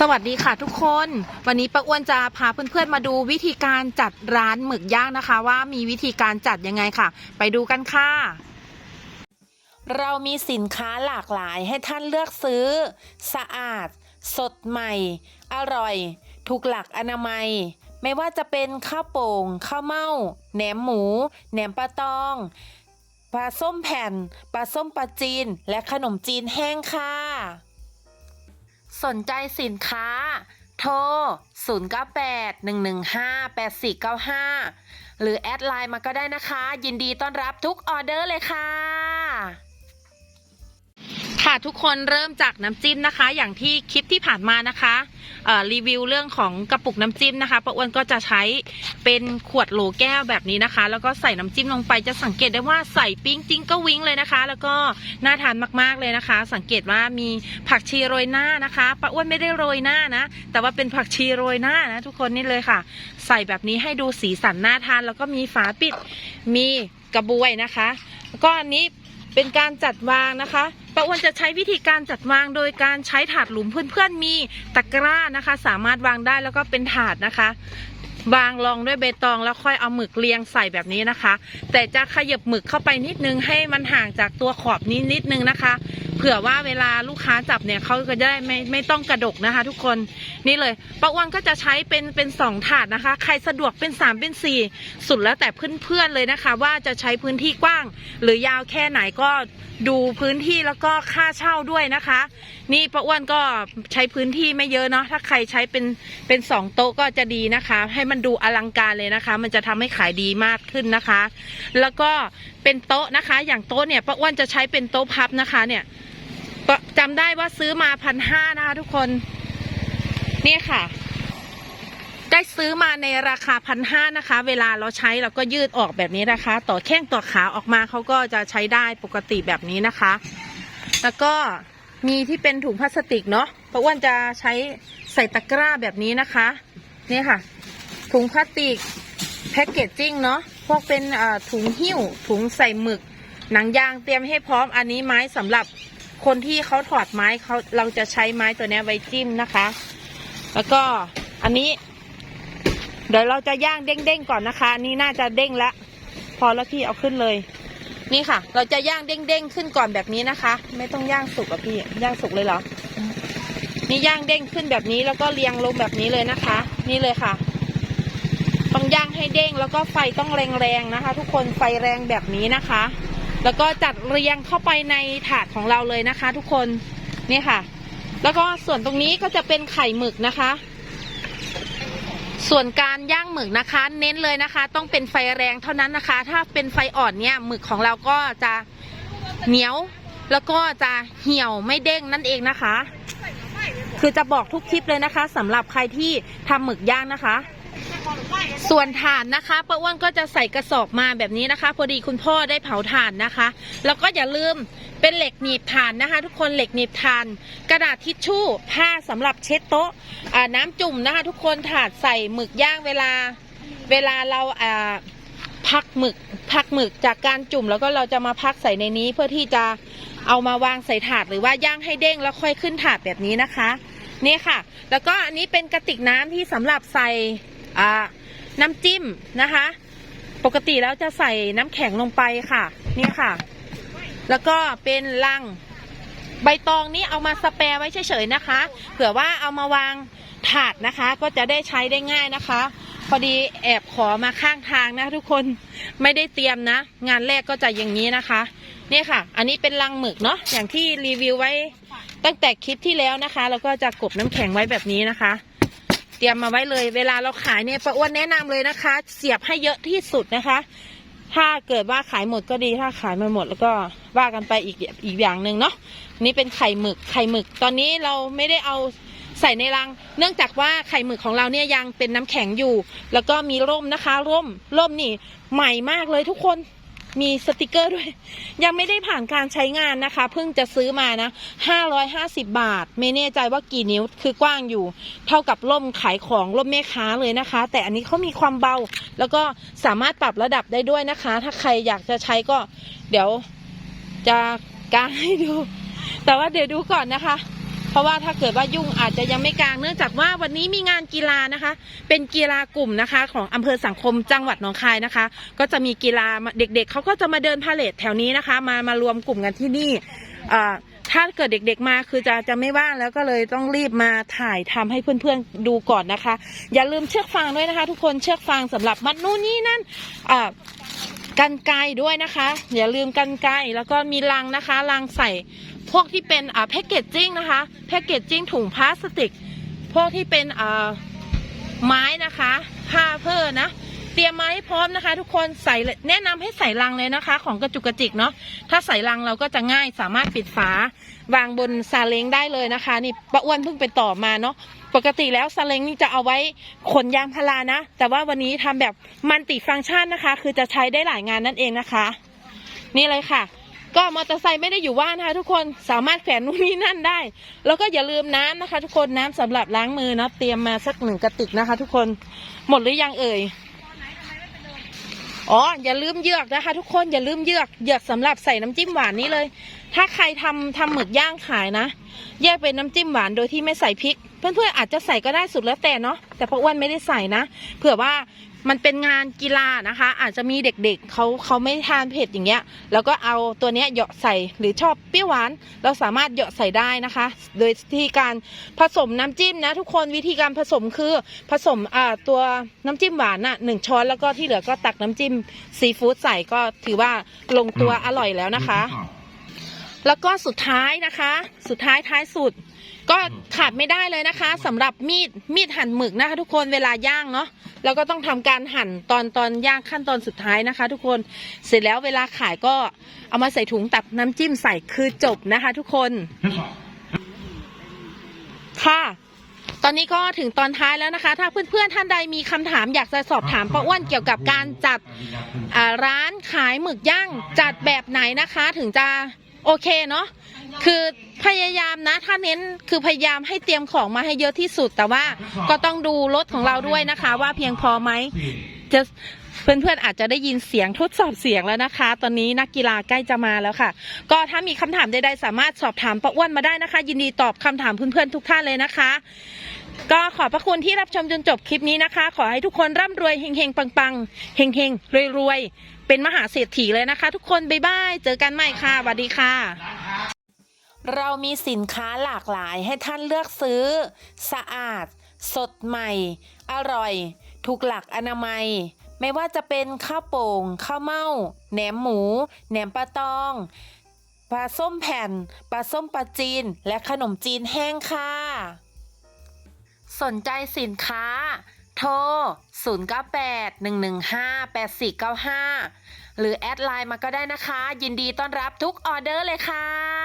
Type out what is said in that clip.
สวัสดีค่ะทุกคน วันนี้ป้าอ้วนจะพาเพื่อนๆมาดูวิธีการจัดร้านหมึกย่างนะคะ ว่ามีวิธีการจัดยังไงค่ะ ไปดูกันค่ะ เรามีสินค้าหลากหลายให้ท่านเลือกซื้อ สะอาด สดใหม่ อร่อย ถูกหลักอนามัย ไม่ว่าจะเป็นข้าวโป่งข้าวเม่าแหนมหมูแหนมปลาตองปลาส้มแผ่นปลาส้มปลาจีน และขนมจีนแห้งค่ะ สนใจสินค้า โทร 0981158495 หรือแอดไลน์มาก็ได้นะคะ ยินดีต้อนรับทุกออเดอร์เลยค่ะ ค่ะทุกคนเริ่มจากน้ำจิ้มนะคะ อย่างที่คลิปที่ผ่านมานะคะรีวิวเรื่องของกระปุกน้ำจิ้มนะคะป้าอ้วนก็จะใช้เป็นขวดโหลแก้วแบบนี้นะคะ แล้วก็ใส่น้ำจิ้มลงไปจะสังเกตได้ว่าใส่ปิ้งจิ้งก็วิ้งเลยนะคะ แล้วก็น่าทานมากๆเลยนะคะ สังเกตว่ามีผักชีโรยหน้านะคะป้าอ้วนไม่ได้โรยหน้านะ แต่ว่าเป็นผักชีโรยหน้านะ ทุกคนนี่เลยค่ะ ใส่แบบนี้ให้ดูสีสันน่าทาน แล้วก็มีฝาปิดมีกระบวยนะคะแล้วก็อันนี้ เป็นการจัดวางนะคะป้าอ้วนจะใช้วิธีการจัดวางโดยการใช้ถาดหลุมเพื่อนๆมีตะกร้านะคะ สามารถวางได้แล้วก็เป็นถาดนะคะ วางรองด้วยเบตองแล้วค่อยเอาหมึกเรียงใส่แบบนี้นะคะ แต่จะขยับหมึกเข้าไปนิดนึงให้มันห่างจากตัวขอบนี้นิดนึงนะคะเผื่อว่าเวลาลูกค้าจับเนี่ยเขาก็จะได้ไม่ไม่ต้องกระดกนะคะ ทุกคนนี่เลยป้าอ้วนก็จะใช้เป็นเป็นสองถาดนะคะ ใครสะดวกเป็นสามเป็นสี่สุดแล้วแต่เพื่อนๆเลยนะคะ ว่าจะใช้พื้นที่กว้าง หรือยาวแค่ไหนก็ดูพื้นที่แล้วก็ค่าเช่าด้วยนะคะ นี่ป้าอ้วนก็ใช้พื้นที่ไม่เยอะเนาะถ้าใครใช้เป็นเป็นสองโต๊ะก็จะดีนะคะ ให้มันดูอลังการเลยนะคะ มันจะทำให้ขายดีมากขึ้นนะคะ แล้วก็เป็นโต๊ะนะคะ อย่างโต๊ะเนี่ยป้าอ้วนจะใช้เป็นโต๊ะพับนะคะเนี่ย จำได้ว่าซื้อมาพันห้านะคะทุกคน นี่ค่ะ ได้ซื้อมาในราคาพันห้านะคะ เวลาเราใช้เราก็ยืดออกแบบนี้นะคะ ต่อแข้งต่อขาออกมาเขาก็จะใช้ได้ปกติแบบนี้นะคะ แล้วก็มีที่เป็นถุงพลาสติกเนาะเพราะอ้วนจะใช้ใส่ตะกร้าแบบนี้นะคะ นี่ค่ะ ถุงพลาสติกแพ็กเกจจิ้งเนาะพวกเป็นถุงหิ้ว ถุงใส่หมึก หนังยางเตรียมให้พร้อมอันนี้ไม้สำหรับ คนที่เขาถอดไม้เขาเราจะใช้ไม้ตัวนี้ไว้จิ้มนะคะ แล้วก็อันนี้ เดี๋ยวเราจะย่างเด้งๆก่อนนะคะอันนี้น่าจะเด้งแล้วพอแล้วพี่เอาขึ้นเลย นี่ค่ะ เราจะย่างเด้งๆขึ้นก่อนแบบนี้นะคะ ไม่ต้องย่างสุกอะพี่ย่างสุกเลยเหรอนี่ย่างเด้งขึ้นแบบนี้แล้วก็เรียงลงแบบนี้เลยนะคะ นี่เลยค่ะต้องย่างให้เด้งแล้วก็ไฟต้องแรงๆนะคะ ทุกคนไฟแรงแบบนี้นะคะ แล้วก็จัดเรียงเข้าไปในถาดของเราเลยนะคะ ทุกคนนี่ค่ะ แล้วก็ส่วนตรงนี้ก็จะเป็นไข่หมึกนะคะ ส่วนการย่างหมึกนะคะ เน้นเลยนะคะ ต้องเป็นไฟแรงเท่านั้นนะคะ ถ้าเป็นไฟอ่อนเนี่ยหมึกของเราก็จะเหนียวแล้วก็จะเหี่ยวไม่เด้งนั่นเองนะคะ คือจะบอกทุกคลิปเลยนะคะสำหรับใครที่ทำหมึกย่างนะคะ ส่วนถ่านนะคะป้าอ้วนก็จะใส่กระสอบมาแบบนี้นะคะ พอดีคุณพ่อได้เผาถ่านนะคะ แล้วก็อย่าลืมเป็นเหล็กหนีบถ่านนะคะ ทุกคนเหล็กหนีบถ่าน กระดาษทิชชู่ ผ้าสำหรับเช็ดโต๊ะน้ำจุ่มนะคะ ทุกคนถาดใส่หมึกย่างเวลา เวลาเราพักหมึกพักหมึกจากการจุ่มแล้วก็เราจะมาพักใส่ในนี้เพื่อที่จะเอามาวางใส่ถาดหรือว่าย่างให้เด้งแล้วค่อยขึ้นถาดแบบนี้นะคะนี่ค่ะ แล้วก็อันนี้เป็นกระติกน้ำที่สำหรับใส่ น้ำจิ้มนะคะ ปกติแล้วจะใส่น้ำแข็งลงไปค่ะ นี่ค่ะ แล้วก็เป็นลังใบตองนี้เอามาสแปรไว้เฉยๆนะคะ เผื่อว่าเอามาวางถาดนะคะ ก็จะได้ใช้ได้ง่ายนะคะ พอดีแอบขอมาข้างทางนะทุกคนไม่ได้เตรียมนะ งานแรกก็จะอย่างนี้นะคะนี่ค่ะ อันนี้เป็นลังหมึกเนาะอย่างที่รีวิวไว้ตั้งแต่คลิปที่แล้วนะคะ แล้วก็จะกบน้ำแข็งไว้แบบนี้นะคะ เตรียมมาไว้เลย เวลาเราขายเนี่ยป้าอ้วนแนะนำเลยนะคะ เสียบให้เยอะที่สุดนะคะ ถ้าเกิดว่าขายหมดก็ดีถ้าขายไม่หมดแล้วก็ว่ากันไปอีกอีกอย่างหนึ่งเนาะนี่เป็นไข่หมึกไข่หมึก ตอนนี้เราไม่ได้เอาใส่ในรัง เนื่องจากว่าไข่หมึกของเราเนี่ยยังเป็นน้ำแข็งอยู่ แล้วก็มีร่มนะคะ ร่มร่มนี่ใหม่มากเลยทุกคน มีสติกเกอร์ด้วย ยังไม่ได้ผ่านการใช้งานนะคะ เพิ่งจะซื้อมานะ 550 บาท ไม่แน่ใจว่ากี่นิ้วคือกว้างอยู่ เท่ากับร่มขายของร่มแม่ค้าเลยนะคะ แต่อันนี้เขามีความเบา แล้วก็สามารถปรับระดับได้ด้วยนะคะ ถ้าใครอยากจะใช้ก็ เดี๋ยวจะกางให้ดู แต่ว่าเดี๋ยวดูก่อนนะคะ เพราะว่าถ้าเกิดว่ายุ่งอาจจะยังไม่กลางเนื่องจากว่าวันนี้มีงานกีฬานะคะ เป็นกีฬากลุ่มนะคะ ของอำเภอสังคมจังหวัดหนองคายนะคะ ก็จะมีกีฬาเด็ก ๆเขาก็จะมาเดินพาเลทแถวนี้นะคะ มามารวมกลุ่มกันที่นี่ถ้าเกิดเด็กๆมาคือจะจะไม่ว่างแล้วก็เลยต้องรีบมาถ่ายทำให้เพื่อนๆดูก่อนนะคะ อย่าลืมเชือกฟางด้วยนะคะ ทุกคนเชือกฟางสำหรับมัดนู่นนี่นั่นกันไกด้วยนะคะ อย่าลืมกันไกแล้วก็มีลังนะคะลังใส่ พวกที่เป็นแพคเกจจิ้งนะคะแพคเกจจิ้งถุงพลาสติก พวกที่เป็นไม้นะคะผ้าเพื่อนะเตรียมมาให้พร้อมนะคะ ทุกคนใส่แนะนำให้ใส่ลังเลยนะคะ ของกระจุกกระจิกเนาะถ้าใส่ลังเราก็จะง่ายสามารถปิดฝาวางบนซาเล้งได้เลยนะคะนี่ป้าอ้วนเพิ่งไปต่อมาเนาะปกติแล้วซาเล้งนี่จะเอาไว้ขนยางพารานะ แต่ว่าวันนี้ทำแบบมันติฟังก์ชันนะคะ คือจะใช้ได้หลายงานนั่นเองนะคะ นี่เลยค่ะ ก็มอเตอร์ไซค์ไม่ได้อยู่ว่านนะคะทุกคนสามารถแขวนนู่นนี่นั่นได้ แล้วก็อย่าลืมน้ำนะคะ ทุกคนน้ำสำหรับล้างมือนะเตรียมมาสักหนึ่งกระติกนะคะ ทุกคนหมดหรือยังเอ่ยอ๋ออย่าลืมเยือกนะคะ ทุกคนอย่าลืมเยือกเยือกสำหรับใส่น้ำจิ้มหวานนี้เลย ถ้าใครทำทำหมึกย่างขายนะ แยกเป็นน้ำจิ้มหวานโดยที่ไม่ใส่พริก เพื่อนๆอาจจะใส่ก็ได้สุดแล้วแต่เนาะแต่พออ้วนไม่ได้ใส่นะเผื่อว่า มันเป็นงานกีฬานะคะ อาจจะมีเด็กๆเขาเขาไม่ทานเผ็ดอย่างเงี้ยแล้วก็เอาตัวเนี้ยเหยาะใส่หรือชอบเปรี้ยวหวาน เราสามารถเหยาะใส่ได้นะคะ โดยที่การผสมน้ำจิ้มนะทุกคนวิธีการผสมคือผสมอ่าตัวน้ำจิ้มหวานน่ะหนึ่งช้อนแล้วก็ที่เหลือก็ตักน้ำจิ้มซีฟู้ดใส่ก็ถือว่าลงตัวอร่อยแล้วนะคะ แล้วก็สุดท้ายนะคะ สุดท้ายท้ายสุด ก็ขาดไม่ได้เลยนะคะสำหรับมีดมีดหั่นหมึกนะคะ ทุกคนเวลาย่างเนาะแล้วก็ต้องทำการหั่นตอนตอนย่างขั้นตอนสุดท้ายนะคะ ทุกคนเสร็จแล้วเวลาขายก็เอามาใส่ถุงตักน้ำจิ้มใส่คือจบนะคะ ทุกคน ค่ะตอนนี้ก็ถึงตอนท้ายแล้วนะคะ ถ้าเพื่อนๆท่านใดมีคำถามอยากจะสอบถามป้าอ้วนเกี่ยวกับการจัดอ่าร้านขายหมึกย่างจัดแบบไหนนะคะ ถึงจะ โอเคเนาะคือพยายามนะ ถ้าเน้นคือพยายามให้เตรียมของมาให้เยอะที่สุด แต่ว่าก็ต้องดูรถของเราด้วยนะคะ ว่าเพียงพอไหมจะเพื่อนๆอาจจะได้ยินเสียงทดสอบเสียงแล้วนะคะ ตอนนี้นักกีฬาใกล้จะมาแล้วค่ะ ก็ถ้ามีคำถามใดๆสามารถสอบถามป้าอ้วนมาได้นะคะ ยินดีตอบคำถามเพื่อนๆทุกท่านเลยนะคะ ก็ขอบพระคุณที่รับชมจนจบคลิปนี้นะคะ ขอให้ทุกคนร่ำรวยเฮงๆปังๆเฮงๆรวยๆ เป็นมหาเศรษฐีเลยนะคะ ทุกคนบ๊ายบายเจอกันใหม่ค่ะสวัสดีค่ะ เรามีสินค้าหลากหลายให้ท่านเลือกซื้อ สะอาด สดใหม่ อร่อย ถูกหลักอนามัย ไม่ว่าจะเป็นข้าวโป่งข้าวเม่าแหนมหมูแหนมปลาตองปลาส้มแผ่นปลาส้มปลาจีน และขนมจีนแห้งค่ะ สนใจสินค้า โทร 098-115-8495 หรือแอดไลน์มาก็ได้นะคะ ยินดีต้อนรับทุกออเดอร์เลยค่ะ